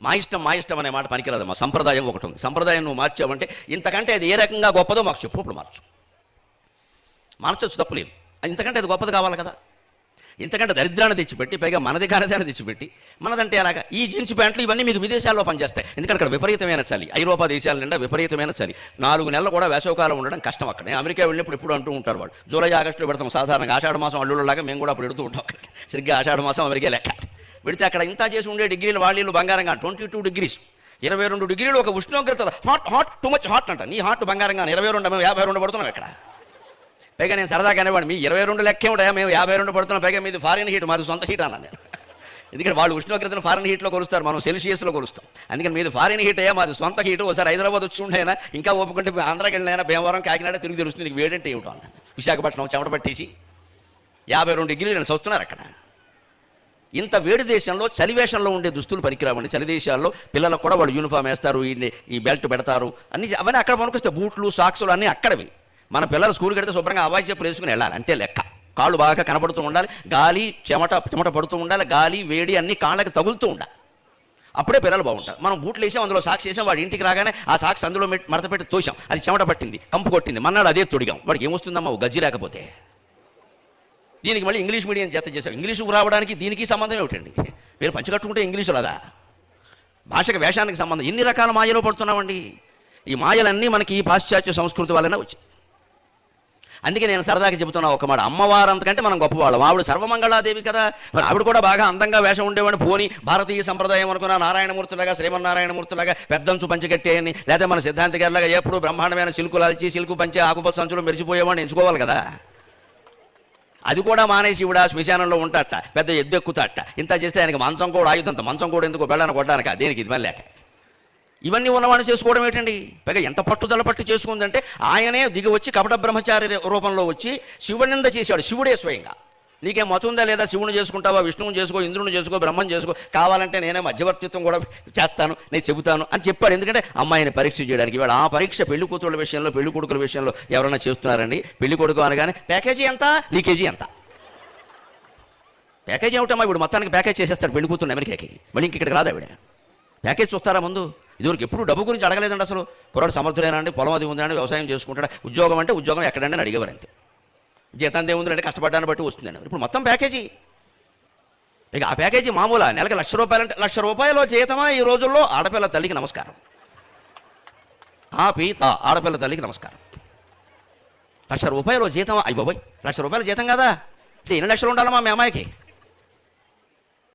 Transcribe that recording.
మా ఇష్టం మా ఇష్టం అనే మాట పనికిరాదు మా సంప్రదాయం ఒకటి ఉంది. సంప్రదాయం నువ్వు మార్చావంటే ఇంతకంటే అది ఏ రకంగా గొప్పదో మాకు చెప్పు. ఇప్పుడు మార్చు. మార్చొచ్చు తప్పులేదు ఇంతకంటే అది గొప్పది కావాలి కదా. ఇంతకంటే దరిద్రాన్ని తెచ్చిపెట్టి పైగా మనది కానిదాన్ని తెచ్చిపెట్టి మనదంటే అలాగా ఈ జీన్స్ ప్యాంట్లు ఇవన్నీ మీకు విదేశాల్లో పనిచేస్తాయి. ఎందుకంటే అక్కడ విపరీతమైన చలి. ఐరోపా దేశాల నిండా విపరీతమైన చలి. నాలుగు నెలలు కూడా వేసవకాలం ఉండడం కష్టం అక్కడ. అమెరికా వెళ్ళినప్పుడు ఎప్పుడు అంటూ ఉంటారు వాళ్ళు. జూలై ఆగస్టులో పెడతాం. సాధారణంగా ఆషాఢ మాసం అల్లుళ్ళలాగా మేము కూడా అప్పుడు పెడుతూ ఉంటాం సరిగ్గా ఆషాఢ మాసం అమెరికా లెక్క. పెడితే అక్కడ ఇంత చేసి ఉండే డిగ్రీలు వాళ్ళు బంగారంగా ట్వంటీ టూ డిగ్రీస్. ఇరవై రెండు డిగ్రీలు ఒక ఉష్ణోగ్రత hot hot too much hot అంట. నీ హాట్ బంగారంగా ఇరవై రెండు మేము యాభై రెండు పడుతున్నాం ఇక్కడ. పైగా నేను సరదాగా అనేవాడు మీ ఇరవై రెండు లెక్కే ఉంటాయా? మేము యాభై రెండు పడుతున్నాం. పైగా మీది ఫారిన్ హీట్ మాది సొంత హీట్ అన్నాను నేను. ఎందుకంటే వాళ్ళు ఉష్ణోగ్రతను ఫారిన్ హీట్లో కొలుస్తారు. మనం సెల్సియస్లో కొలుస్తాం. అందుకని మీది ఫారిన్ హీట్ అయ్యా మాది సొంత హీట్ ఒకసారి హైదరాబాద్ వచ్చి ఉండేనా ఇంకా ఒప్పుకుంటే ఆంధ్రాకి వెళ్ళినా భీమవరం కాకినాడ తిరిగి తెలుస్తుంది. నీకు వేడంటే ఏమిటో విశాఖపట్నం చెమట పట్టేసి యాభై రెండు డిగ్రీలు నేను చూస్తున్నారు అక్కడ. ఇంత వేడి దేశంలో చలివేషంలో ఉండే దుస్తులు పనికిరావండి. చలి దేశాల్లో పిల్లలకు కూడా వాళ్ళు యూనిఫామ్ వేస్తారు ఈ బెల్ట్ పెడతారు. అన్ని అవన్నీ అక్కడ పనికొస్తే బూట్లు సాక్సులు అన్నీ అక్కడవి. మన పిల్లలు స్కూల్కి వెడితే శుభ్రంగా అవాయి చెప్పులు వేసుకుని వెళ్ళాలి. అంతే లెక్క. కాళ్ళు బాగా కనపడుతూ ఉండాలి. గాలి చెమట చెమట పడుతూ ఉండాలి. గాలి వేడి అన్ని కాళ్ళకి తగులుతూ ఉండాలి. అప్పుడే పిల్లలు బాగుంటారు. మనం బూట్లు వేసాం అందులో సాక్స్ వేసాం వాడి ఇంటికి రాగానే ఆ సాక్స్ అందులో మడత పెట్టి తోసాం అది చెమట పట్టింది కంపు కొట్టింది. మన్నాడు అదే తొడిగాం. వాడికి ఏమొస్తుందమ్మా గజ్జి రాకపోతే. దీనికి మళ్ళీ ఇంగ్లీష్ మీడియం జత చేశారు. ఇంగ్లీషు రావడానికి దీనికి సంబంధం ఏమిటండి? మీరు పంచగట్టుకుంటే ఇంగ్లీషు రాదా? భాషకు వేషానికి సంబంధం. ఎన్ని రకాల మాయలో పడుతున్నామండి? ఈ మాయలన్నీ మనకి ఈ పాశ్చాత్య సంస్కృతి వల్లనే వచ్చాయి. అందుకే నేను సరదాగా చెబుతున్నా ఒక మాట. అమ్మవారు అంతకంటే మనం గొప్పవాళ్ళం. ఆవిడ సర్వమంగళాదేవి కదా. మరి ఆవిడ కూడా బాగా అందంగా వేషం ఉండేవాడిని. పోని భారతీయ సంప్రదాయం అనుకున్న నారాయణమూర్తిలాగా శ్రీమన్నారాయణమూర్తిలాగా పెద్దంచు పంచగట్టేయని లేదా మన సిద్ధాంతి గారిలాగా ఎప్పుడు బ్రహ్మాండమైన సిల్కులు అల్చి సిల్కు పంచి ఆకుపచ్చ సంచులు మెరిచిపోయేవాడిని ఎంచుకోవాలి కదా. అది కూడా మానేసి ఇవిడ శ్మశానంలో ఉంటాట పెద్ద ఎద్దు ఎక్కుతాట ఇంత చేస్తే ఆయనకి మంచం కూడా ఆయుధంత మంచం కూడా ఎందుకు బెళ్ళని కొట్టడానిక? దేనికి ఇది మళ్ళీ లేక? ఇవన్నీ ఉన్నవాడిని చేసుకోవడం ఏంటండి? పైగా ఎంత పట్టుదల పట్టు చేసుకుందంటే ఆయనే దిగి వచ్చి కపట బ్రహ్మచారి రూపంలో వచ్చి శివనింద చేశాడు శివుడే స్వయంగా. నీకే మతం ఉందా లేదా? శివుని చేసుకుంటావా? విష్ణువుని చేసుకో ఇంద్రుని చేసుకో బ్రహ్మను చేసుకో. కావాలంటే నేనే మధ్యవర్తిత్వం కూడా చేస్తాను నేను చెబుతాను అని చెప్పాడు. ఎందుకంటే అమ్మాయిని పరీక్ష చేయడానికి ఇవాళ ఆ పరీక్ష పెళ్ళి కూతురుల విషయంలో పెళ్ళి కొడుకుల విషయంలో ఎవరైనా చేస్తున్నారండి? పెళ్ళి కొడుకు అనగానే ప్యాకేజీ ఎంత? లీకేజీ ఎంత? ప్యాకేజీ ఏమిటమ్మా? ఇప్పుడు మొత్తానికి ప్యాకేజ్ చేసేస్తాడు పెళ్ళి కూతురు అమెరికాకి. మళ్ళీ ఇంక ఇక్కడికి రాదు ఆవిడ. ప్యాకేజ్ చూస్తారా ముందు? ఇదివరకు ఎప్పుడు డబ్బు గురించి అడగలేదండి అసలు. కుర్రాడు సమర్థులేనండి పొలం అది ఉందండి వ్యవసాయం చేసుకుంటాడు? ఉద్యోగం అంటే ఉద్యోగం ఎక్కడండి అని అడిగేవారు అంతే. జీతం ఏముందంటే కష్టపడ్డాన్ని బట్టి వస్తుందండి. ఇప్పుడు మొత్తం ప్యాకేజీ. ఇక ఆ ప్యాకేజీ మామూలా నెలకి లక్ష రూపాయలంటే లక్ష రూపాయలు జీతమా ఈ రోజుల్లో? ఆడపిల్ల తల్లికి నమస్కారం. ఆ పీత ఆడపిల్ల తల్లికి నమస్కారం. లక్ష రూపాయలు జీతం అయ్యబాబోయ్ లక్ష రూపాయల జీతం కదా. అంటే ఎన్ని లక్షలు ఉండాలమ్మా మీ అమ్మాయికి?